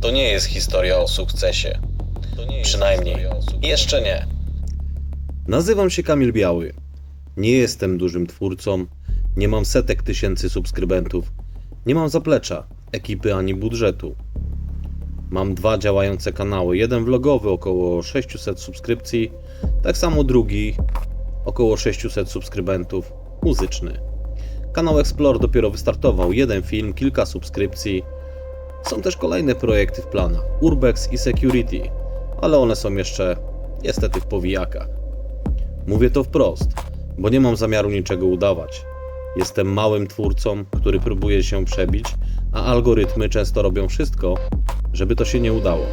To nie jest historia o sukcesie. Przynajmniej jeszcze nie. Nazywam się Kamil Biały. Nie jestem dużym twórcą, nie mam setek tysięcy subskrybentów, nie mam zaplecza, ekipy ani budżetu. Mam dwa działające kanały, jeden vlogowy około 600 subskrypcji, tak samo drugi około 600 subskrybentów, muzyczny. Kanał Explore dopiero wystartował, jeden film, kilka subskrypcji. Są też kolejne projekty w planach, Urbex i Security, ale one są jeszcze niestety w powijakach. Mówię to wprost, bo nie mam zamiaru niczego udawać. Jestem małym twórcą, który próbuje się przebić, a algorytmy często robią wszystko, żeby to się nie udało.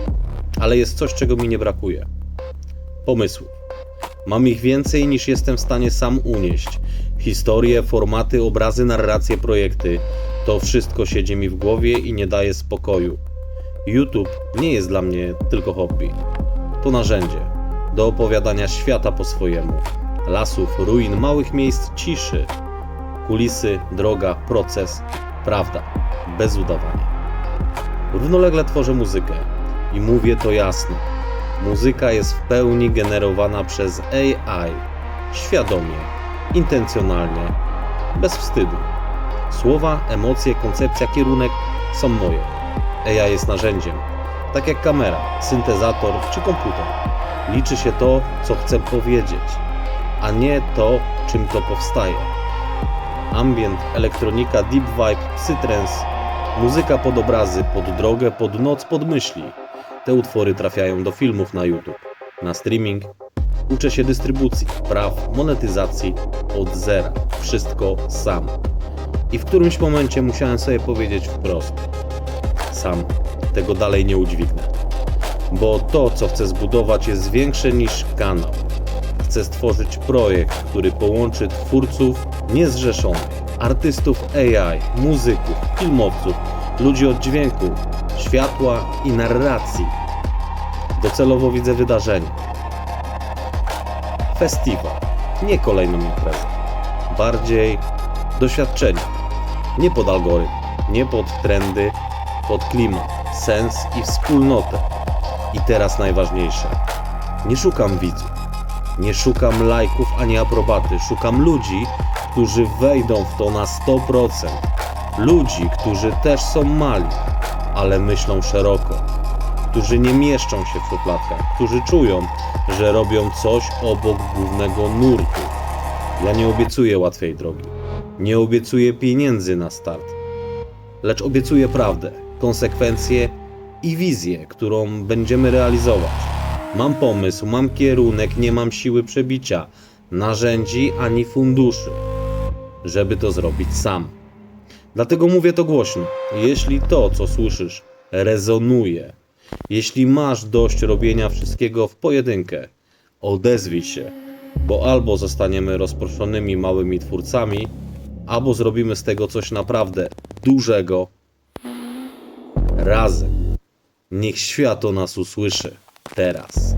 Ale jest coś, czego mi nie brakuje. Pomysłów. Mam ich więcej niż jestem w stanie sam unieść. Historie, formaty, obrazy, narracje, projekty. To wszystko siedzi mi w głowie i nie daje spokoju. YouTube nie jest dla mnie tylko hobby. To narzędzie do opowiadania świata po swojemu. Lasów, ruin, małych miejsc ciszy. Kulisy, droga, proces, prawda, bez udawania. Równolegle tworzę muzykę i mówię to jasno. Muzyka jest w pełni generowana przez AI, świadomie, intencjonalnie, bez wstydu. Słowa, emocje, koncepcja, kierunek są moje. AI jest narzędziem, tak jak kamera, syntezator czy komputer. Liczy się to, co chcę powiedzieć, a nie to, czym to powstaje. Ambient, elektronika, deep vibe, psytrance, muzyka pod obrazy, pod drogę, pod noc, pod myśli. Te utwory trafiają do filmów na YouTube, na streaming. Uczę się dystrybucji, praw, monetyzacji od zera. Wszystko sam. I w którymś momencie musiałem sobie powiedzieć wprost: Sam tego dalej nie udźwignę. Bo to, co chcę zbudować, jest większe niż kanał. Chcę stworzyć projekt, który połączy twórców niezrzeszonych, artystów AI, muzyków, filmowców, ludzi od dźwięku, światła i narracji. Docelowo widzę wydarzenie. Festiwal, nie kolejną imprezę. Bardziej doświadczenie. Nie pod algorytm, nie pod trendy, pod klimat, sens i wspólnotę. I teraz najważniejsze. Nie szukam widzów. Nie szukam lajków ani aprobaty. Szukam ludzi, którzy wejdą w to na 100%. Ludzi, którzy też są mali, ale myślą szeroko. Którzy nie mieszczą się w szufladkach. Którzy czują, że robią coś obok głównego nurtu. Ja nie obiecuję łatwej drogi. Nie obiecuję pieniędzy na start. Lecz obiecuję prawdę, konsekwencje i wizję, którą będziemy realizować. Mam pomysł, mam kierunek, nie mam siły przebicia, narzędzi ani funduszy, żeby to zrobić sam. Dlatego mówię to głośno. Jeśli to, co słyszysz, rezonuje, jeśli masz dość robienia wszystkiego w pojedynkę, odezwij się, bo albo zostaniemy rozproszonymi małymi twórcami, albo zrobimy z tego coś naprawdę dużego razem. Niech świat o nas usłyszy teraz.